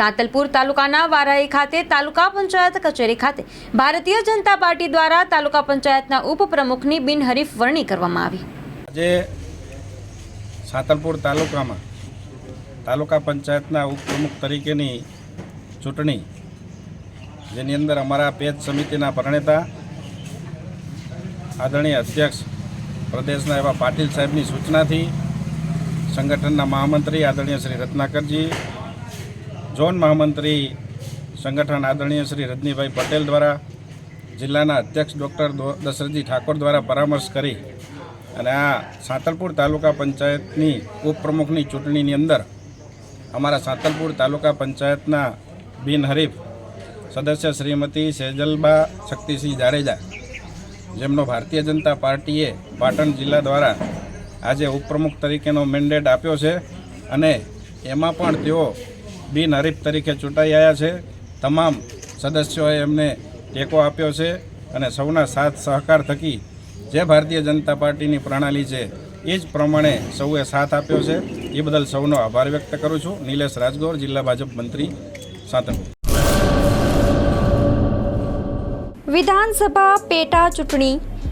સાતલપુર તાલુકાના વારાઈ ખાતે તાલુકા પંચાયત કચેરી ખાતે ભારતીય જનતા પાર્ટી દ્વારા તાલુકા પંચાયતના ઉપપ્રમુખની બિનહરીફ વરણી કરવામાં આવી. આજે સાતલપુર તાલુકામાં તાલુકા પંચાયતના ઉપપ્રમુખ તરીકેની ચૂંટણી, જેની અંદર અમારા પેજ સમિતિના પ્રણેતા, આદરણીય અધ્યક્ષ પ્રદેશના એવા પાટીલ સાહેબની સૂચનાથી સંગઠનના મહામંત્રી આદરણીય શ્રી રત્નાકરજી ઝોન મહામંત્રી સંગઠન આદરણીય શ્રી રજનીભાઈ પટેલ દ્વારા જિલ્લાના અધ્યક્ષ ડૉક્ટર દશરથજી ઠાકોર દ્વારા પરામર્શ કરી અને આ સાંતલપુર તાલુકા પંચાયતની ઉપપ્રમુખની ચૂંટણીની અંદર અમારા સાંતલપુર તાલુકા પંચાયતના બિનહરીફ સદસ્ય શ્રીમતી સેજલબા શક્તિસિંહ જાડેજા, જેમનો ભારતીય જનતા પાર્ટીએ પાટણ જિલ્લા દ્વારા આજે ઉપપ્રમુખ તરીકેનો મેન્ડેટ આપ્યો છે અને એમાં પણ તેઓ બિનહરીફ તરીકે ચૂંટાઈ આવ્યા છે. તમામ સદસ્યોએ એમને ટેકો આપ્યો છે અને સૌના સાથ સહકાર થકી જે ભારતીય જનતા પાર્ટીની પ્રણાલી છે, એ જ પ્રમાણે સૌએ સાથ આપ્યો છે. એ બદલ સૌનો આભાર વ્યક્ત કરું છું. નિલેશ રાજગોર, જિલ્લા ભાજપ મંત્રી, સાતમ. વિધાનસભા પેટા ચૂંટણી